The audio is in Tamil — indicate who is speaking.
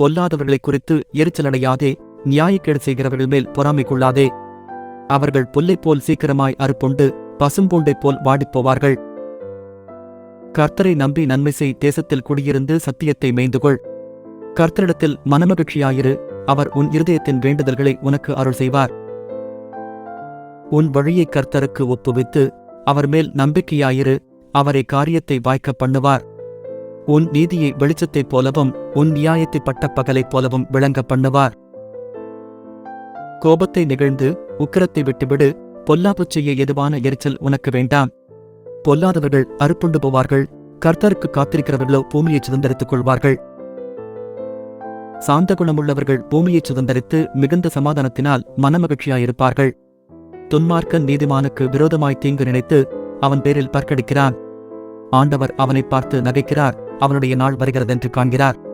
Speaker 1: பொல்லாதவர்களைக் குறித்து எரிச்சலடையாதே நியாயக்கேடு செய்கிறவர்கள் மேல் பொறாமை கொள்ளாதே. அவர்கள் புல்லைப் போல் சீக்கிரமாய் அறுப்புண்டு பசும்பூண்டைப் போல் வாடிப்போவார்கள். கர்த்தரை நம்பி நன்மை செய் தேசத்தில் குடியிருந்து சத்தியத்தை மேய்ந்துகொள். கர்த்தரிடத்தில் மனமகிழ்ச்சியாயிரு அவர் உன் இருதயத்தின் வேண்டுதல்களை உனக்கு அருள் செய்வார். உன் வழியை கர்த்தருக்கு ஒப்புவித்து அவர் மேல் நம்பிக்கையாயிரு அவரை காரியத்தை வாய்க்க பண்ணுவார். உன் நீதியை வெளிச்சத்தைப் போலவும் உன் நியாயத்தை பட்டப்பகலைப் போலவும் விளங்க பண்ணுவார். கோபத்தை நிகழ்ந்து உக்கிரத்தை விட்டுவிடு. பொல்லாப்பு செய்ய எதுவான எரிச்சல் உனக்கு வேண்டாம். பொல்லாதவர்கள் அறுப்புண்டு போவார்கள். கர்த்தருக்கு காத்திருக்கிறவர்களோ பூமியைச் சுதந்தரித்துக் கொள்வார்கள். சாந்த குணமுள்ளவர்கள் பூமியைச் சுதந்தரித்து மிகுந்த சமாதானத்தினால் மனமகிழ்ச்சியாயிருப்பார்கள். துன்மார்க்கன் நீதிமானுக்கு விரோதமாய் தீங்கு நினைத்து அவன் பேரில் பற்கடிக்கிறான். ஆண்டவர் அவனைப் பார்த்து நகைக்கிறார். அவனுடைய நாள் வருகிறதென்று காண்கிறார்.